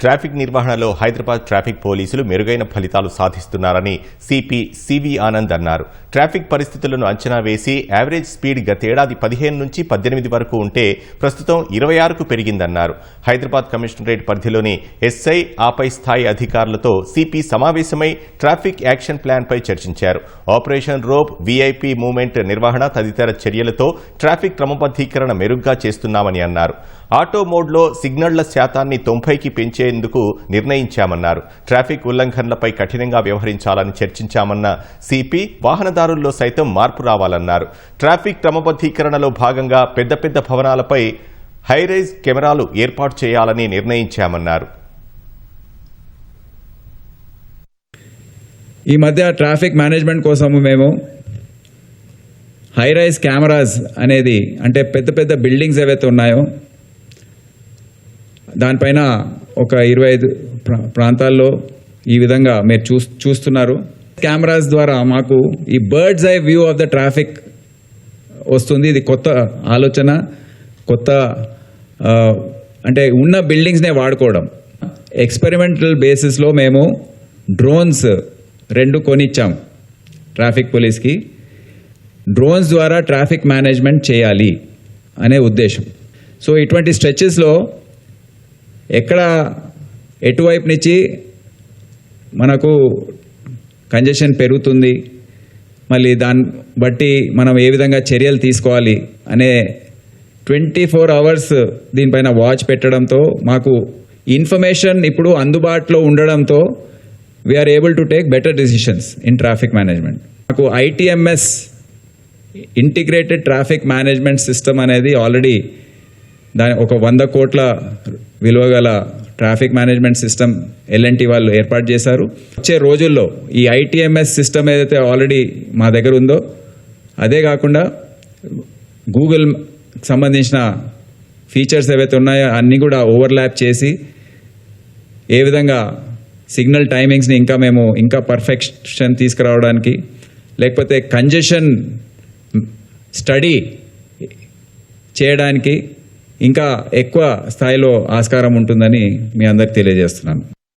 Traffic నిర్వహణలో Hyderabad traffic పోలీసులు మెరుగైన ఫలితాలు సాధిస్తున్నారని సిపి సివి ఆనంద్ అన్నారు. ట్రాఫిక్ పరిస్థితులను అంచనా వేసి యావరేజ్ స్పీడ్ గతేడాది పదిహేను నుంచి పద్దెనిమిది వరకు ఉంటే ప్రస్తుతం ఇరవై ఆరుకు పెరిగిందన్నారు. హైదరాబాద్ కమిషనరేట్ పరిధిలోని ఎస్ఐ ఆపై స్థాయి అధికారులతో సిపి సమావేశమై ట్రాఫిక్ యాక్షన్ ప్లాన్పై చర్చించారు. ఆపరేషన్ రోప్ వీఐపీ మూవ్మెంట్ నిర్వహణ తదితర చర్యలతో ట్రాఫిక్ క్రమబద్దీకరణ మెరుగ్గా చేస్తున్నామని అన్నారు. ఆటో మోడ్లో సిగ్నళ్ళ శాతాన్ని తొంభైకి పెంచే చేసేందుకు నిర్ణయించామన్నారు. ట్రాఫిక్ ఉల్లంఘనలపై కఠినంగా వ్యవహరించాలని చర్చించామన్న సిపి వాహనదారుల్లో సైతం మార్పు రావాలన్నారు. ట్రాఫిక్ క్రమబద్దీకరణలో భాగంగా పెద్ద పెద్ద భవనాలపై హైరైజ్ కెమెరాలు ఏర్పాటు చేయాలని నిర్ణయించామన్నారు. ఈ మధ్య ట్రాఫిక్ మేనేజ్మెంట్ కోసము మేము హై రైజ్ కెమెరాస్ అనేది అంటే పెద్ద పెద్ద బిల్డింగ్స్ ఏవైతే ఉన్నాయో దానిపైన ఒక ఇరవై ఐదు ప్రా- ప్రాంతాల్లో ఈ విధంగా మీరు చూ చూస్తున్నారు. కెమెరాస్ ద్వారా మాకు ఈ bird's eye view of the traffic వస్తుంది. ఇది కొత్త ఆలోచన కొత్త అంటే ఉన్న బిల్డింగ్స్నే వాడుకోవడం. ఎక్స్పెరిమెంటల్ బేసిస్లో మేము డ్రోన్స్ రెండు కొనిచ్చాం ట్రాఫిక్ పోలీస్కి డ్రోన్స్ ద్వారా ట్రాఫిక్ మేనేజ్మెంట్ చేయాలి అనే ఉద్దేశం. సో ఇటువంటి స్ట్రెచెస్లో ఎక్కడ ఎటువైపు నుంచి మనకు కంజెషన్ పెరుగుతుంది మళ్ళీ దాన్ని బట్టి మనం ఏ విధంగా చర్యలు తీసుకోవాలి అనే ట్వంటీ ఫోర్ అవర్స్ దీనిపైన వాచ్ పెట్టడంతో మాకు ఇన్ఫర్మేషన్ ఇప్పుడు అందుబాటులో ఉండడంతో we are able to take better decisions in traffic management మాకు ITMS integrated traffic management system అనేది ఆల్రెడీ దాని ఒక వంద కోట్ల విలువగల ట్రాఫిక్ మేనేజ్మెంట్ సిస్టమ్ ఎల్ఎన్టీ వాళ్ళు ఏర్పాటు చేశారు. వచ్చే రోజుల్లో ఈ ఐటీఎంఎస్ సిస్టమ్ ఏదైతే ఆల్రెడీ మా దగ్గర ఉందో అదే కాకుండా గూగుల్ సంబంధించిన ఫీచర్స్ ఏవైతే ఉన్నాయో అన్నీ కూడా ఓవర్లాప్ చేసి ఏ విధంగా సిగ్నల్ టైమింగ్స్ని ఇంకా మేము ఇంకా పర్ఫెక్షన్ తీసుకురావడానికి లేకపోతే కంజెషన్ స్టడీ చేయడానికి ఇంకా ఎక్కువ స్థాయిలో ఆస్కారం ఉంటుందని మీ అందరికి తెలియజేస్తున్నాను.